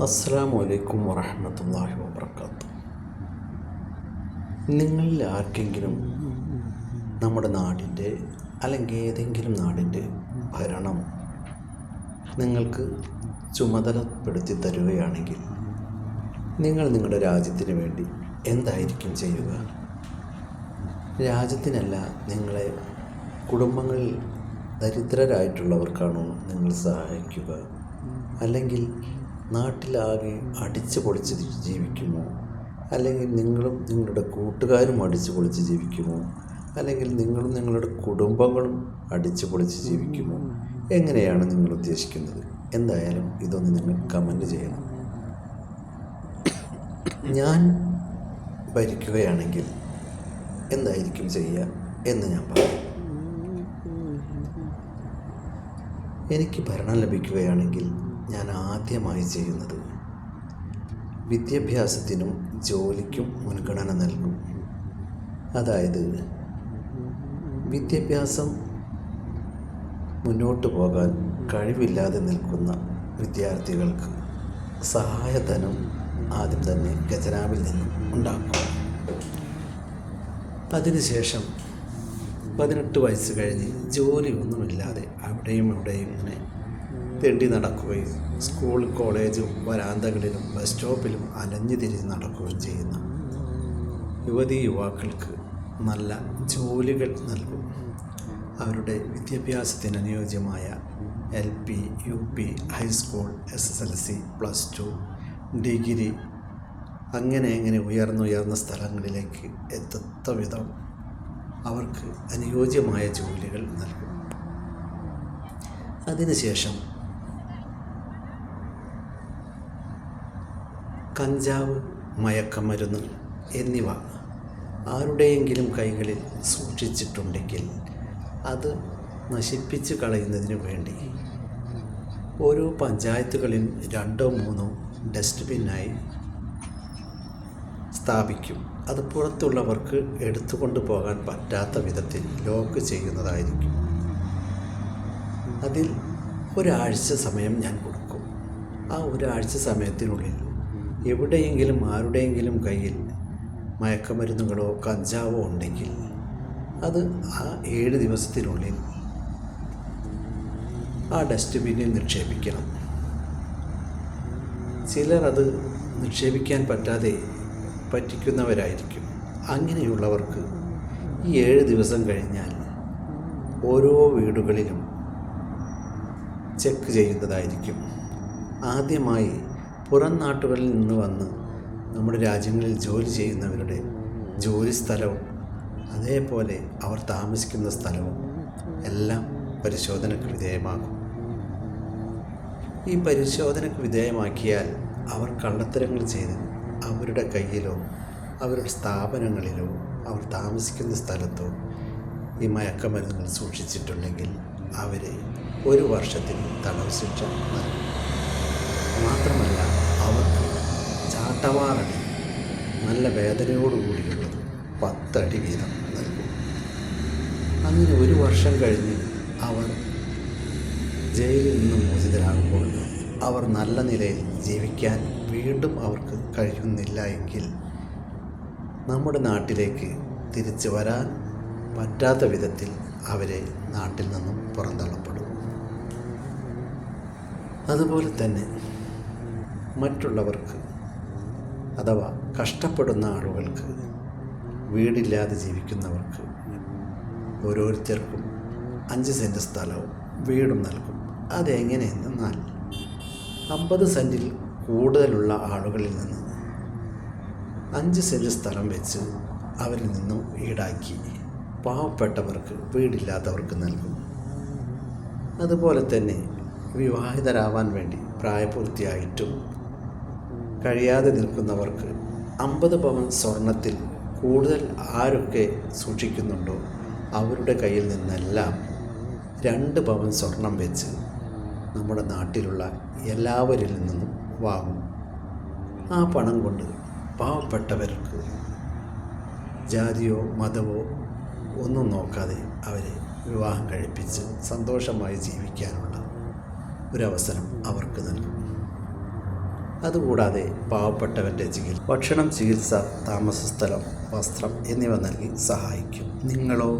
അസ്സാം വലൈക്കും വറഹമത്തല്ലാഹി വാബർക്കാത്തു നിങ്ങളിൽ ആർക്കെങ്കിലും നമ്മുടെ നാടിന്റെ അല്ലെങ്കിൽ ഏതെങ്കിലും നാടിന്റെ ഭരണം നിങ്ങൾക്ക് ചുമതലപ്പെടുത്തി തരുകയാണെങ്കിൽ നിങ്ങൾ നിങ്ങളുടെ രാജ്യത്തിന് വേണ്ടി എന്തായിരിക്കും ചെയ്യുക? രാജ്യത്തിനല്ല നിങ്ങളെ കുടുംബങ്ങളിൽ ദരിദ്രരായിട്ടുള്ളവർക്കാണോ നിങ്ങൾ സഹായിക്കുക? അല്ലെങ്കിൽ നാട്ടിലാകെ അടിച്ചു പൊളിച്ച് ജീവിക്കുമോ? അല്ലെങ്കിൽ നിങ്ങളും നിങ്ങളുടെ കൂട്ടുകാരും അടിച്ചു പൊളിച്ച് ജീവിക്കുമോ? അല്ലെങ്കിൽ നിങ്ങളും നിങ്ങളുടെ കുടുംബങ്ങളും അടിച്ചു പൊളിച്ച് ജീവിക്കുമോ? എങ്ങനെയാണ് നിങ്ങൾ ഉദ്ദേശിക്കുന്നത്? എന്തായാലും ഇതൊന്ന് നിങ്ങൾ കമന്റ് ചെയ്യണം. ഞാൻ ഭരിക്കുകയാണെങ്കിൽ എന്തായിരിക്കും ചെയ്യുക എന്ന് ഞാൻ പറയും. എനിക്ക് ഭരണം ലഭിക്കുകയാണെങ്കിൽ ഞാൻ ആദ്യമായി ചെയ്യുന്നത്. വിദ്യാഭ്യാസത്തിനും ജോലിക്കും മുൻഗണന നൽകും. അതായത് വിദ്യാഭ്യാസം മുന്നോട്ട് പോകാൻ കഴിവില്ലാതെ നിൽക്കുന്ന വിദ്യാർത്ഥികൾക്ക് സഹായധനം ആദ്യം തന്നെ ഖജനാവിൽ നിന്നും ഉണ്ടാക്കും. അതിനുശേഷം പതിനെട്ട് വയസ്സ് കഴിഞ്ഞ് ജോലിയൊന്നുമില്ലാതെ അവിടെയും ഇവിടെയും ഇങ്ങനെ തെണ്ടി നടക്കുകയും സ്കൂൾ കോളേജും വരാന്തകളിലും ബസ് സ്റ്റോപ്പിലും അലഞ്ഞു തിരിഞ്ഞ് നടക്കുകയും ചെയ്യുന്ന. യുവതി യുവാക്കൾക്ക് നല്ല ജോലികൾ നൽകും. അവരുടെ വിദ്യാഭ്യാസത്തിന് അനുയോജ്യമായ L P U P high school S S L C plus two degree അങ്ങനെ അങ്ങനെ ഉയർന്നുയർന്ന സ്ഥലങ്ങളിലേക്ക് എത്തുന്ന വിധം അവർക്ക് അനുയോജ്യമായ ജോലികൾ നൽകും. അതിനുശേഷം കഞ്ചാവ് മയക്കമരുന്ന് എന്നിവ ആരുടെയെങ്കിലും കൈകളിൽ സൂക്ഷിച്ചിട്ടുണ്ടെങ്കിൽ അത് നശിപ്പിച്ച് കളയുന്നതിന് വേണ്ടി ഓരോ പഞ്ചായത്തുകളിൽ രണ്ടോ മൂന്നോ ഡസ്റ്റ്ബിന്നായി സ്ഥാപിക്കും. അത് പുറത്തുള്ളവർക്ക് എടുത്തുകൊണ്ട് പോകാൻ പറ്റാത്ത വിധത്തിൽ ലോക്ക് ചെയ്യുന്നതായിരിക്കും. അതിൽ ഒരാഴ്ച സമയം ഞാൻ കൊടുക്കും. ആ ഒരാഴ്ച സമയത്തിനുള്ളിൽ എവിടെയെങ്കിലും ആരുടെയെങ്കിലും കയ്യിൽ മയക്കുമരുന്നുകളോ കഞ്ചാവോ ഉണ്ടെങ്കിൽ അത് ആ ഏഴ് ദിവസത്തിനുള്ളിൽ ആ ഡസ്റ്റ്ബിന്നിൽ നിക്ഷേപിക്കണം. ചിലർ അത് നിക്ഷേപിക്കാൻ പറ്റാതെ പറ്റിക്കുന്നവരായിരിക്കും. അങ്ങനെയുള്ളവർക്ക് ഈ ഏഴ് ദിവസം കഴിഞ്ഞാൽ ഓരോ വീടുകളിലും ചെക്ക് ചെയ്യുന്നതായിരിക്കും. ആദ്യമായി പുറം നാട്ടുകളിൽ നിന്ന് വന്ന് നമ്മുടെ രാജ്യങ്ങളിൽ ജോലി ചെയ്യുന്നവരുടെ ജോലി സ്ഥലവും അതേപോലെ അവർ താമസിക്കുന്ന സ്ഥലവും എല്ലാം പരിശോധനയ്ക്ക് വിധേയമാകും ഈ പരിശോധനയ്ക്ക് വിധേയമാക്കിയാൽ അവർ കള്ളത്തരങ്ങൾ ചെയ്ത് അവരുടെ കയ്യിലോ അവരുടെ സ്ഥാപനങ്ങളിലോ അവർ താമസിക്കുന്ന സ്ഥലത്തോ ഈ മയക്കമരുന്നുകൾ സൂക്ഷിച്ചിട്ടുണ്ടെങ്കിൽ അവരെ ഒരു വർഷത്തിന് തടവ് ശിക്ഷ നൽകും. മാത്രമല്ല ചാട്ടവാറടി നല്ല വേദനയോടുകൂടിയുള്ളത് പത്തടി വീതം നൽകും. അങ്ങനെ ഒരു വർഷം കഴിഞ്ഞ് അവർ ജയിലിൽ നിന്ന് മോചിതരാകുമ്പോൾ അവർ നല്ല നിലയിൽ ജീവിക്കാൻ വീണ്ടും അവർക്ക് കഴിയുന്നില്ല എങ്കിൽ നമ്മുടെ നാട്ടിലേക്ക് തിരിച്ചു വരാൻ പറ്റാത്ത വിധത്തിൽ അവരെ നാട്ടിൽ നിന്നും പുറന്തള്ളപ്പെടും. അതുപോലെ തന്നെ മറ്റുള്ളവർക്ക് അഥവാ കഷ്ടപ്പെടുന്ന ആളുകൾക്ക് വീടില്ലാതെ ജീവിക്കുന്നവർക്ക് ഓരോരുത്തർക്കും അഞ്ച് സെന്റ് സ്ഥലവും വീടും നൽകും. അതെങ്ങനെയെന്നാൽ അമ്പത് സെന്റിൽ കൂടുതലുള്ള ആളുകളിൽ നിന്ന് അഞ്ച് സെന്റ് സ്ഥലം വെച്ച് അവരിൽ നിന്നും ഈടാക്കി പാവപ്പെട്ടവർക്ക് വീടില്ലാത്തവർക്ക് നൽകും. അതുപോലെ തന്നെ വിവാഹിതരാവാൻ വേണ്ടി പ്രായപൂർത്തിയായിട്ടും കഴിയാതെ നിൽക്കുന്നവർക്ക് അമ്പത് പവൻ സ്വർണത്തിൽ കൂടുതൽ ആരൊക്കെ സൂക്ഷിക്കുന്നുണ്ടോ അവരുടെ കയ്യിൽ നിന്നെല്ലാം രണ്ട് പവൻ സ്വർണം വെച്ച് നമ്മുടെ നാട്ടിലുള്ള എല്ലാവരിൽ നിന്നും വാങ്ങും. ആ പണം കൊണ്ട് പാവപ്പെട്ടവർക്ക് ജാതിയോ മതമോ ഒന്നും നോക്കാതെ അവരെ വിവാഹം കഴിപ്പിച്ച് സന്തോഷമായി ജീവിക്കാനുള്ള ഒരവസരം അവർക്ക് നൽകും. അതുകൂടാതെ പാവപ്പെട്ടവന്റെ ചികിത്സ ഭക്ഷണം ചികിത്സ താമസസ്ഥലം വസ്ത്രം എന്നിവ നൽകി സഹായിക്കും. നിങ്ങളോ